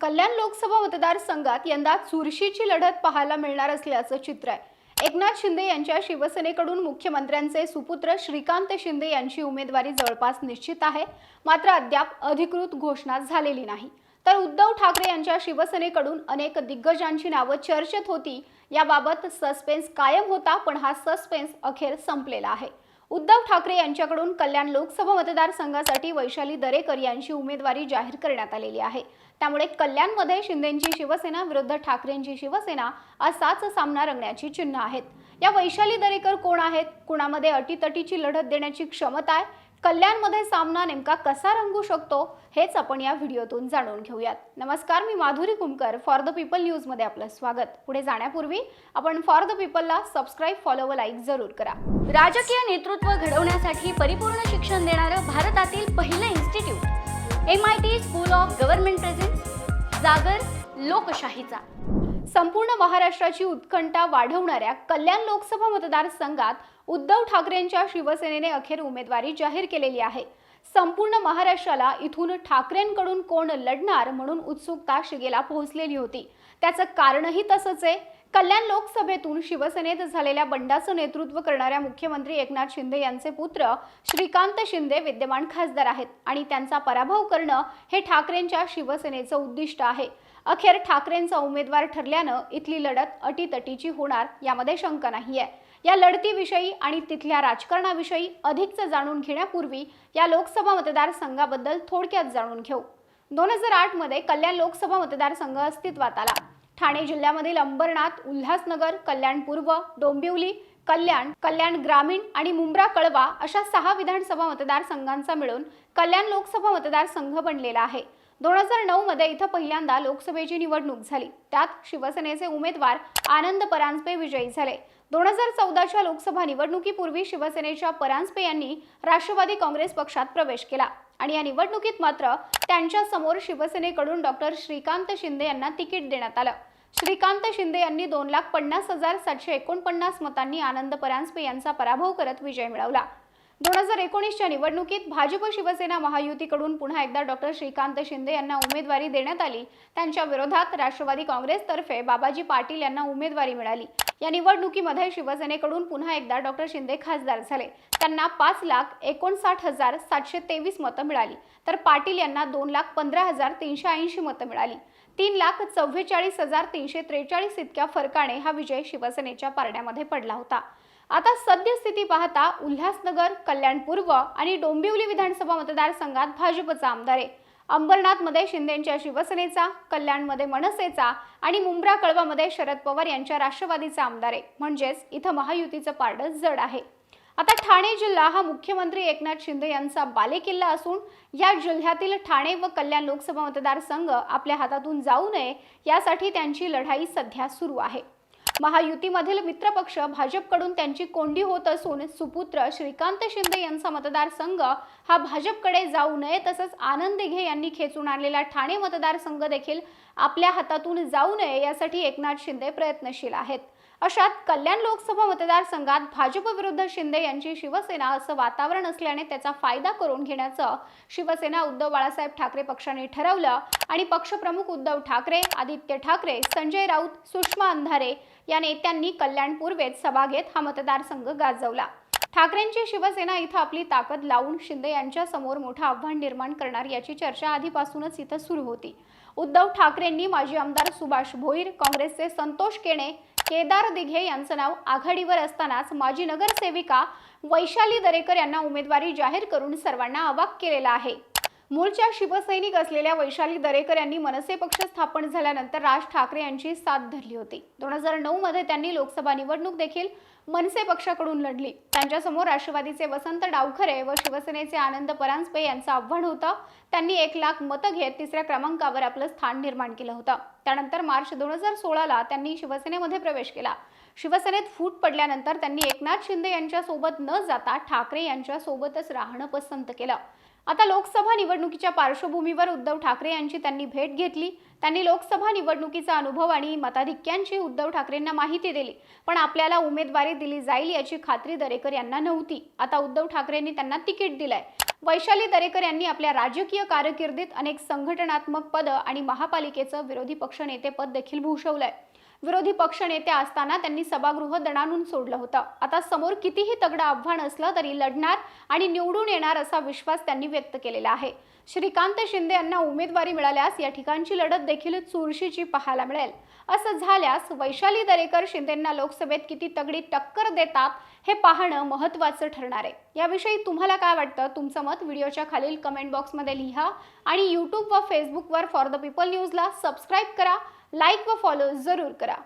कल्याण लोकसभा मतदारसंघात यंदा चुरशीची लढत पाहायला मिळणार असल्याचं चित्र आहे. एकनाथ शिंदे यांच्या शिवसेनेकडून मुख्यमंत्र्यांचे सुपुत्र श्रीकांत शिंदे यांची उमेदवारी जवळपास निश्चित आहे. मात्र अद्याप अधिकृत घोषणा झालेली नाही. तर उद्धव ठाकरे यांच्या शिवसेनेकडून अनेक दिग्गजांची नावं चर्चेत होती. याबाबत सस्पेन्स कायम होता पण हा सस्पेन्स अखेर संपलेला आहे. उद्धव ठाकरे यांच्याकडून कल्याण लोकसभा मतदारसंघासाठी वैशाली दरेकर यांची उमेदवारी जाहीर करण्यात आलेली आहे. त्यामुळे कल्याणमध्ये शिंदेची शिवसेना विरुद्ध ठाकरेंची शिवसेना असाच सामना रंगण्याची चिन्ह आहेत. या वैशाली दरेकर कोण आहेत? कुणामध्ये अटीतटीची लढत देण्याची क्षमता आहे? कल्याणमध्ये सामना नेमका कसा रंगू शकतो हेच आपण या व्हिडिओतून जाणून घेऊयात. नमस्कार मी Madhuri Kumkar for the people न्यूजमध्ये आपलं स्वागत. पुढे जाण्यापूर्वी आपण फॉर द पीपलला सबस्क्राईब फॉलो व लाईक जरूर करा. राजकीय नेतृत्व घडवण्यासाठी परिपूर्ण शिक्षण देणारं भारतातील पहिलं institute M I T school of government presents जागर लोकशाहीचा. संपूर्ण महाराष्ट्राची उत्कंठा वाढवणाऱ्या कल्याण लोकसभा मतदारसंघात उद्धव ठाकरेंच्या शिवसेनेने अखेर उमेदवारी जाहीर केलेली आहे. संपूर्ण महाराष्ट्राला इथून ठाकरेंकडून कोण लढणार म्हणून उत्सुकता शिगेला पोहोचलेली होती. त्याचं कारणही तसंच आहे. कल्याण लोकसभेतून शिवसेनेत झालेल्या बंडाचं नेतृत्व करणाऱ्या मुख्यमंत्री एकनाथ शिंदे यांचे पुत्र श्रीकांत शिंदे विद्यमान खासदार आहेत आणि त्यांचा पराभव करणं हे ठाकरेंच्या शिवसेनेचं उद्दिष्ट आहे. अखेर ठाकरेंचा उमेदवार ठरल्यानं इथली लढत अटीतटीची होणार यामध्ये शंका नाहीये. या लढतीविषयी आणि तिथल्या राजकारणाविषयी अधिकचं जाणून घेण्यापूर्वी या लोकसभा मतदारसंघाबद्दल थोडक्यात जाणून घेऊ. दोन हजार आठमध्ये कल्याण लोकसभा मतदारसंघ अस्तित्वात आला. ठाणे जिल्ह्यामधील अंबरनाथ उल्हासनगर कल्याण पूर्व डोंबिवली कल्याण कल्याण ग्रामीण आणि मुंब्रा कळवा अशा सहा विधानसभा मतदारसंघांचा मिळून कल्याण लोकसभा मतदारसंघ बनलेला आहे. दोन हजार नऊ मध्ये इथं पहिल्यांदा लोकसभेची निवडणूक झाली. त्यात शिवसेनेचे उमेदवार आनंद परांजपे विजयी झाले. दोन हजार चौदाच्या लोकसभा निवडणुकीपूर्वी शिवसेनेच्या परांजपे यांनी राष्ट्रवादी काँग्रेस पक्षात प्रवेश केला आणि या निवडणुकीत मात्र त्यांच्यासमोर शिवसेनेकडून डॉक्टर श्रीकांत शिंदे यांना तिकीट देण्यात आलं. श्रीकांत शिंदे यांनी दोन लाख पन्नास हजार सातशे एकोणपन्नास मतांनी आनंद परांजपे यांचा पराभव करत विजय मिळवला. दोन हजार एकोणीसच्या निवडणुकीत भाजप शिवसेना महायुतीकडून पुन्हा एकदा डॉक्टर श्रीकांत शिंदे यांना उमेदवारी देण्यात आली. त्यांच्या विरोधात राष्ट्रवादी काँग्रेसतर्फे बाबाजी पाटील यांना उमेदवारी मिळाली. या निवडणुकीमध्ये शिवसेनेकडून पुन्हा एकदा डॉक्टर शिंदे खासदार झाले. त्यांना पाच लाख एकोणसाठ हजार सातशे तेवीस मतं मिळाली. तर पाटील यांना दोन लाख पंधरा हजार तीनशे ऐंशी मतं मिळाली. तीन लाख चव्वेचाळीस हजार तीनशे त्रेचाळीस इतक्या फरकाने हा विजय शिवसेनेच्या पारड्यामध्ये पडला होता. आता सद्यस्थिती पाहता उल्हासनगर कल्याण पूर्व आणि डोंबिवली विधानसभा मतदारसंघात भाजपचा आमदार आहे. अंबरनाथमध्ये शिंदेच्या शिवसेनेचा कल्याणमध्ये मनसेचा आणि मुंब्रा कळवामध्ये शरद पवार यांच्या राष्ट्रवादीचा आमदार आहे. म्हणजेच इथं महायुतीचं पारडं जड आहे. आता ठाणे जिल्हा हा मुख्यमंत्री एकनाथ शिंदे यांचा बालेकिल्ला असून या जिल्ह्यातील ठाणे व कल्याण लोकसभा मतदारसंघ आपल्या हातातून जाऊ नये यासाठी त्यांची लढाई सध्या सुरू आहे. महायुतीमधील मित्रपक्ष भाजपकडून त्यांची कोंडी होत असून सुपुत्र श्रीकांत शिंदे यांचा मतदारसंघ हा भाजपकडे जाऊ नये तसंच आनंद दिघे यांनी खेचून आणलेला ठाणे मतदारसंघ देखील आपल्या हातातून जाऊ नये यासाठी एकनाथ शिंदे प्रयत्नशील आहेत. अशात कल्याण लोकसभा मतदारसंघात भाजप विरुद्ध शिंदे यांची शिवसेना असं वातावरण असल्याने त्याचा फायदा करून घेण्याचं शिवसेना उद्धव बाळासाहेब ठाकरे पक्षाने ठरवलं आणि पक्षप्रमुख उद्धव ठाकरे आदित्य ठाकरे संजय राऊत सुषमा अंधारे या नेत्यांनी कल्याण पूर्वेत सभा घेत हा मतदारसंघ गाजवला. ठाकरेंची शिवसेना इथं आपली ताकद लावून शिंदे यांच्या समोर मोठं आव्हान निर्माण करणार याची चर्चा आधीपासूनच इथं सुरू होती. उद्धव ठाकरेंनी माजी आमदार सुभाष भोईर काँग्रेसचे संतोष केणे केदार दिघे यांचं नाव आघाडीवर असतानाच माजी नगरसेविका वैशाली दरेकर यांना उमेदवारी जाहीर करून सर्वांना अवाक केलेला आहे. मूळच्या शिवसैनिक असलेल्या वैशाली दरेकर यांनी मनसे पक्ष स्थापन झाल्यानंतर राज ठाकरे यांची साथ धरली होती. दोन हजार नऊ मध्ये त्यांनी लोकसभा निवडणूक देखील मनसे पक्षाकडून लढली. त्यांच्यासमोर राष्ट्रवादीचे वसंत डावखरे व शिवसेनेचे आनंद परांजपे यांचं आव्हान होतं. त्यांनी एक लाख मतं घेत तिसऱ्या क्रमांकावर आपलं स्थान निर्माण केलं होतं. त्यानंतर मार्च दोन हजार सोळाला त्यांनी शिवसेनेमध्ये प्रवेश केला. शिवसेनेत फूट पडल्यानंतर त्यांनी एकनाथ शिंदे यांच्यासोबत न जाता ठाकरे यांच्यासोबतच राहणं पसंत केलं. आता लोकसभा निवडणुकीच्या पार्श्वभूमीवर उद्धव ठाकरे यांची त्यांनी भेट घेतली. त्यांनी लोकसभा निवडणुकीचा अनुभव आणि मताधिक्यांची उद्धव ठाकरेंना माहिती दिली. पण आपल्याला उमेदवारी दिली जाईल याची खात्री दरेकर यांना नव्हती. आता उद्धव ठाकरेंनी त्यांना तिकीट दिलंय. वैशाली दरेकर यांनी आपल्या राजकीय कारकिर्दीत अनेक संघटनात्मक पदं आणि महापालिकेचं विरोधी पक्षनेतेपद देखील भूषवलंय. विरोधी पक्षनेते असताना त्यांनी सभागृह दणानून सोडलं होतं. आता समोर कितीही तगडं आव्हान असलं तरी लढणार आणि निवडून येणार असा विश्वास त्यांनी व्यक्त केलेला आहे. श्रीकांत शिंदे यांना उमेदवारी मिळाल्यास या ठिकाणची लढत देखील चुरशीची पाहायला मिळेल. असं झाल्यास वैशाली दरेकर शिंदेंना लोकसभेत किती तगडी टक्कर देतात हे पाहणं महत्त्वाचं ठरणार आहे. याविषयी तुम्हाला काय वाटतं? तुमचं मत व्हिडिओच्या खालील कमेंट बॉक्समध्ये लिहा आणि यूट्यूब व फेसबुकवर फॉर द पीपल न्यूजला सबस्क्राईब करा. लाईक व फॉलो जरूर करा.